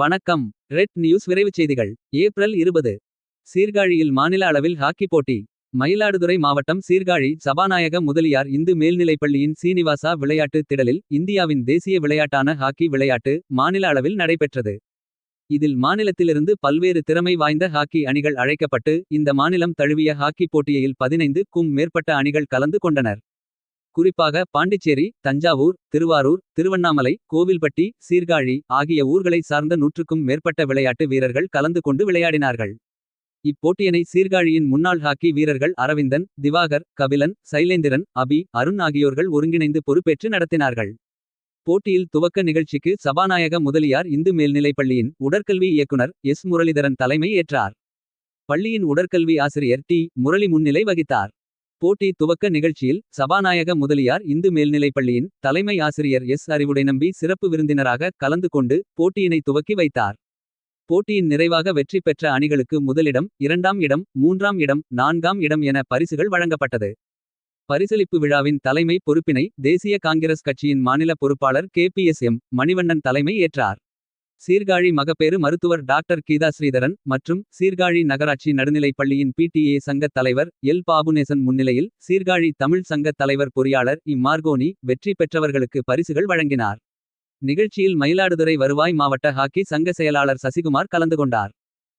வணக்கம். Red news விரைவுச் செய்திகள். ஏப்ரல் இருபது. சீர்காழியில் மாநில அளவில் ஹாக்கி போட்டி. மயிலாடுதுறை மாவட்டம் சீர்காழி சபாநாயக முதலியார் இந்து மேல்நிலைப்பள்ளியின் சீனிவாசா விளையாட்டு திடலில் இந்தியாவின் தேசிய விளையாட்டான ஹாக்கி விளையாட்டு மாநில அளவில் நடைபெற்றது. இதில் மாநிலத்திலிருந்து பல்வேறு திறமை வாய்ந்த ஹாக்கி அணிகள் அழைக்கப்பட்டு இந்த மாநிலம் தழுவிய ஹாக்கி போட்டியில் பதினைந்து க்கும் மேற்பட்ட அணிகள் கலந்து கொண்டனர். குறிப்பாக பாண்டிச்சேரி தஞ்சாவூர் திருவாரூர் திருவண்ணாமலை கோவில்பட்டி சீர்காழி ஆகிய ஊர்களை சார்ந்த நூற்றுக்கும் மேற்பட்ட விளையாட்டு வீரர்கள் கலந்து கொண்டு விளையாடினார்கள். இப்போட்டியினை சீர்காழியின் முன்னாள் ஹாக்கி வீரர்கள் அரவிந்தன் திவாகர் கபிலன் சைலேந்திரன் அபி அருண் ஆகியோர்கள் ஒருங்கிணைந்து பொறுப்பேற்று நடத்தினார்கள். போட்டியில் துவக்க நிகழ்ச்சிக்கு சபாநாயக முதலியார் இந்து மேல்நிலைப்பள்ளியின் உடற்கல்வி இயக்குனர் எஸ். முரளிதரன் தலைமை ஏற்றார். பள்ளியின் உடற்கல்வி ஆசிரியர் டி. முரளி முன்னிலை வகித்தார். போட்டி துவக்க நிகழ்ச்சியில் சபாநாயக முதலியார் இந்து மேல்நிலைப்பள்ளியின் தலைமை ஆசிரியர் எஸ் அறிவுடைநம்பி சிறப்பு விருந்தினராக கலந்து கொண்டு போட்டியினை துவக்கி வைத்தார். போட்டியின் நிறைவாக வெற்றி பெற்ற அணிகளுக்கு முதலிடம் இரண்டாம் இடம் மூன்றாம் இடம் நான்காம் இடம் என பரிசுகள் வழங்கப்பட்டது. பரிசளிப்பு விழாவின் தலைமை பொறுப்பினை தேசிய காங்கிரஸ் கட்சியின் மாநில பொறுப்பாளர் K P S M Manivannan தலைமை ஏற்றார். சீர்காழி மகப்பேறு மருத்துவர் டாக்டர் கீதா ஸ்ரீதரன் மற்றும் சீர்காழி நகராட்சி நடுநிலைப் பள்ளியின் பிடிஏ சங்கத் தலைவர் எல் பாபுநேசன் முன்னிலையில் சீர்காழி தமிழ் சங்கத் தலைவர் பொறியாளர் இ மார்கோனி வெற்றி பெற்றவர்களுக்கு பரிசுகள் வழங்கினார். நிகழ்ச்சியில் மயிலாடுதுறை வருவாய் மாவட்ட ஹாக்கி சங்க செயலாளர் சசிகுமார் கலந்து கொண்டார்.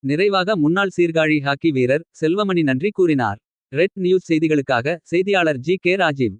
நிறைவாக முன்னாள் சீர்காழி ஹாக்கி வீரர் செல்வமணி நன்றி கூறினார். ரெட் நியூஸ் செய்திகளுக்காக செய்தியாளர் ஜி கே ராஜீவ்.